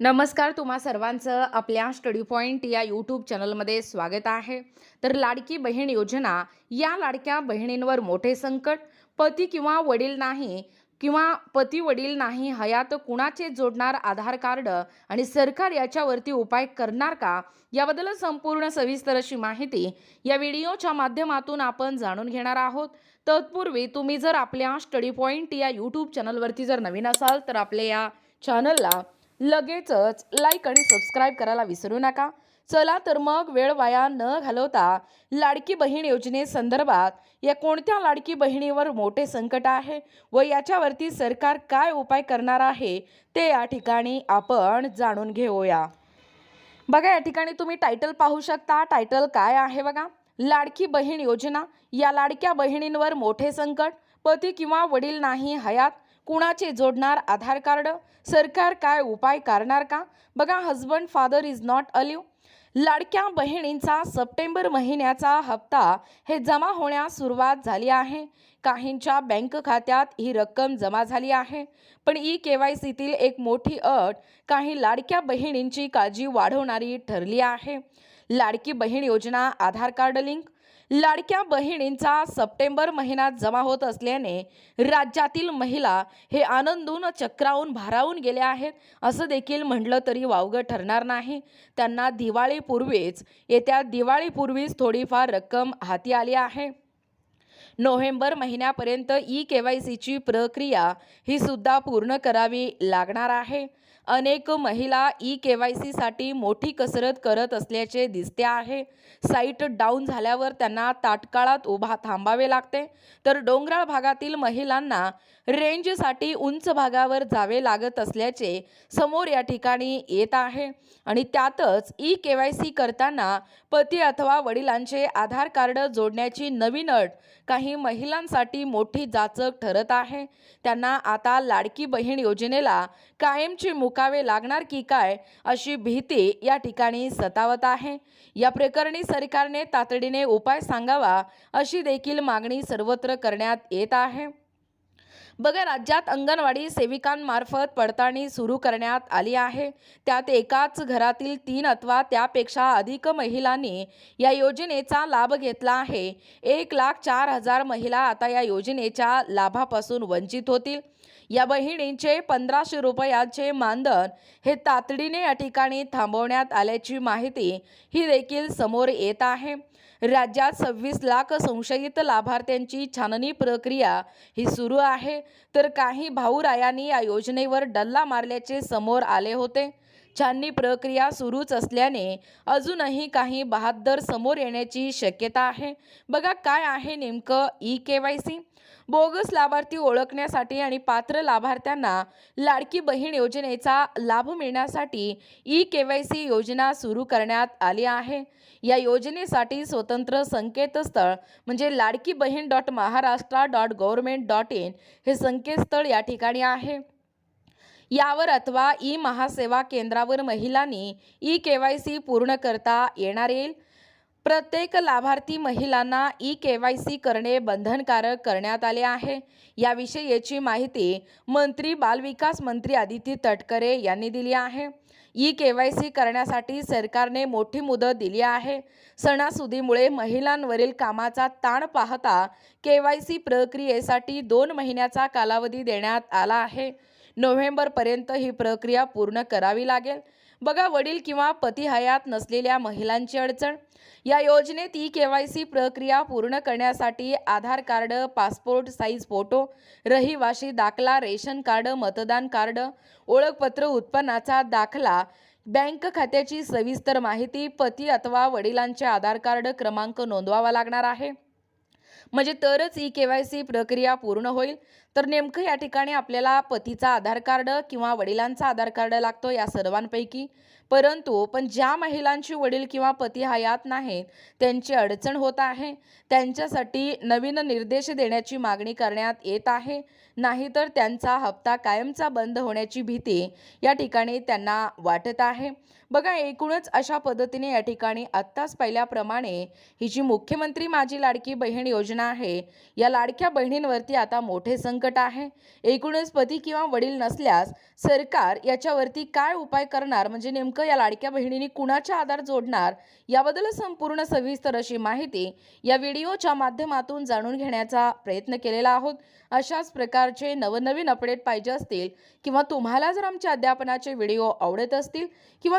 नमस्कार तुम्हा सर्वांचं आपल्या स्टडी पॉईंट या यूट्यूब चॅनलमध्ये स्वागत आहे. तर लाडकी बहीण योजना या लाडक्या बहिणींवर मोठे संकट पती किंवा वडील नाही किंवा पती वडील नाही हयात कुणाचे जोडणार आधार कार्ड आणि सरकार याच्यावरती उपाय करणार का याबद्दल संपूर्ण सविस्तर अशी माहिती या व्हिडिओच्या माध्यमातून आपण जाणून घेणार आहोत. तत्पूर्वी तुम्ही जर आपल्या स्टडी पॉईंट या यूट्यूब चॅनलवरती जर नवीन असाल तर आपल्या या चॅनलला लगेचच लाईक आणि सबस्क्राईब करायला विसरू नका. चला तर मग वेळ वाया न घालवता लाडकी बहीण योजनेसंदर्भात या कोणत्या लाडकी बहिणीवर मोठे संकट आहे व याच्यावरती सरकार काय उपाय करणार आहे ते या ठिकाणी आपण जाणून घेऊया. बघा या ठिकाणी तुम्ही टायटल पाहू शकता. टायटल काय आहे बघा? लाडकी बहीण योजना. या लाडक्या बहिणींवर मोठे संकट पती किंवा वडील नाही हयात. कुणाचे जोडणार आधार कार्ड? सरकार काय उपाय करणार का? बघा husband father is not alive लाडक्या बहिणींचा सप्टेंबर महिन्याचा हप्ता हे जमा होण्यास सुरुवात झाली आहे. काहींच्या बँक खात्यात ही रक्कम जमा झाली आहे. पण ई के वाय सीतील एक मोठी अट काही लाडक्या बहिणींची काळजी वाढवणारी ठरली आहे. लाडकी बहीण योजना आधार कार्ड लिंक लाडक्या बहिणींचा सप्टेंबर महिन्यात जमा होत असल्याने राज्यातील महिला हे आनंदून चक्रावून भारावून गेले आहेत. असं देखील म्हटलं तरी वावगं ठरणार नाही. त्यांना दिवाळीपूर्वीच येत्या दिवाळीपूर्वीच थोडीफार रक्कम हाती आली आहे. नोव्हेंबर महिन्यापर्यंत ई के वाय सीची प्रक्रिया ही सुद्धा पूर्ण करावी लागणार आहे. अनेक महिला ई के वाय सीसाठी मोठी कसरत करत असल्याचे दिसते आहे. साईट डाऊन झाल्यावर त्यांना ताटकाळात उभा थांबावे लागते. तर डोंगराळ भागातील महिलांना रेंजसाठी उंच भागावर जावे लागत असल्याचे समोर या ठिकाणी येत आहे. आणि त्यातच ई के वाय सी करताना पती अथवा वडिलांचे आधार कार्ड जोडण्याची नवीन अट काही महिलांसाठी मोठी जाचक ठरत आहे. त्यांना आता लाडकी बहीण योजनेला कायमचे मुकावे लागणार की काय अशी भीती या ठिकाणी सतावत आहे. या प्रकरणी सरकारने तातडीने उपाय सांगावा अशी देखील मागणी सर्वत्र करण्यात येत आहे. बघा राज्यात अंगणवाडी सेविकांमार्फत पडताळणी सुरू करण्यात आली आहे. त्यात एकाच घरातील तीन अथवा त्यापेक्षा अधिक महिलांनी या योजनेचा लाभ घेतला आहे. एक लाख चार हजार महिला आता या योजनेच्या लाभापासून वंचित होतील. या बहिणींचे पंधराशे रुपयाचे मानधन हे तातडीने या ठिकाणी थांबवण्यात आल्याची माहिती ही देखील समोर येत आहे. राज्यात सव्वीस लाख संशयित लाभार्थ्यांची छाननी प्रक्रिया ही सुरू आहे. तर काही भाऊरायांनी या योजनेवर डल्ला मारल्याचे समोर आले होते. छाननी प्रक्रिया सुरूच असल्याने अजूनही काही बहाद्दर समोर येण्याची शक्यता आहे. बघा काय आहे नेमकं E K Y C? Bogus लाभार्थी ओळखण्यासाठी आणि पात्र लाभार्थ्यांना लाडकी बहीण योजनेचा लाभ मिळण्यासाठी ई के वाय सी योजना सुरू करण्यात आली आहे. या योजनेसाठी स्वतंत्र संकेतस्थळ म्हणजे Ladki Bahin dot Maharashtra dot government dot in हे संकेतस्थळ या ठिकाणी आहे. यावर अथवा ई महासेवा केंद्रावर महिलांनी ई के वाय सी पूर्ण करता येणार येईल? प्रत्येक लाभार्थी महिलांना ई के वाय सी करणे बंधनकारक करण्यात आले आहे. याविषयीची माहिती मंत्री बालविकास मंत्री आदिती तटकरे यांनी दिली आहे. ई के वाय सी करण्यासाठी सरकारने मोठी मुदत दिली आहे. सणासुदीमुळे महिलांवरील कामाचा ताण पाहता के वाय सी प्रक्रियेसाठी दोन महिन्याचा कालावधी देण्यात आला आहे. नोव्हेंबरपर्यंत ही प्रक्रिया पूर्ण करावी लागेल. बघा वडील किंवा पती हयात नसलेल्या महिलांची अडचण. या योजनेत ई के वाय सी प्रक्रिया पूर्ण करण्यासाठी Aadhaar card passport size photo रहिवाशी दाखला रेशन कार्ड मतदान कार्ड ओळखपत्र उत्पन्नाचा दाखला बँक खात्याची सविस्तर माहिती पती अथवा वडिलांचे आधार कार्ड क्रमांक नोंदवावा लागणार आहे. म्हणजे तरच ई के वाय सी प्रक्रिया पूर्ण होईल. तर नेमकं या ठिकाणी आपल्याला पतीचा आधार कार्ड किंवा वडिलांचा आधार कार्ड लागतो या सर्वांपैकी. परंतु पण ज्या महिलांची वडील किंवा पती हयात नाहीत त्यांची अडचण होत आहे. त्यांच्यासाठी नवीन निर्देश देण्याची मागणी करण्यात येत आहे. नाहीतर त्यांचा हप्ता कायमचा बंद होण्याची भीती या ठिकाणी त्यांना वाटत आहे. बघा एकूणच अशा पद्धतीने या ठिकाणी आत्ताच पाहिल्याप्रमाणे ही जी मुख्यमंत्री माझी लाडकी बहीण योजना आहे या लाडक्या बहिणींवरती आता मोठे संकट आहे. एकूणच पती किंवा वडील नसल्यास सरकार याच्यावरती काय उपाय करणार? म्हणजे नेमकं या लाडक्या बहिणींनी कुणाच्या आधार जोडणार? याबद्दल संपूर्ण सविस्तर अशी माहिती या व्हिडिओच्या माध्यमातून जाणून घेण्याचा प्रयत्न केलेला आहोत. अशाच प्रकारचे नवनवीन अपडेट पाहिजे असतील किंवा तुम्हाला जर आमच्या अध्यापनाचे व्हिडिओ आवडत असतील किंवा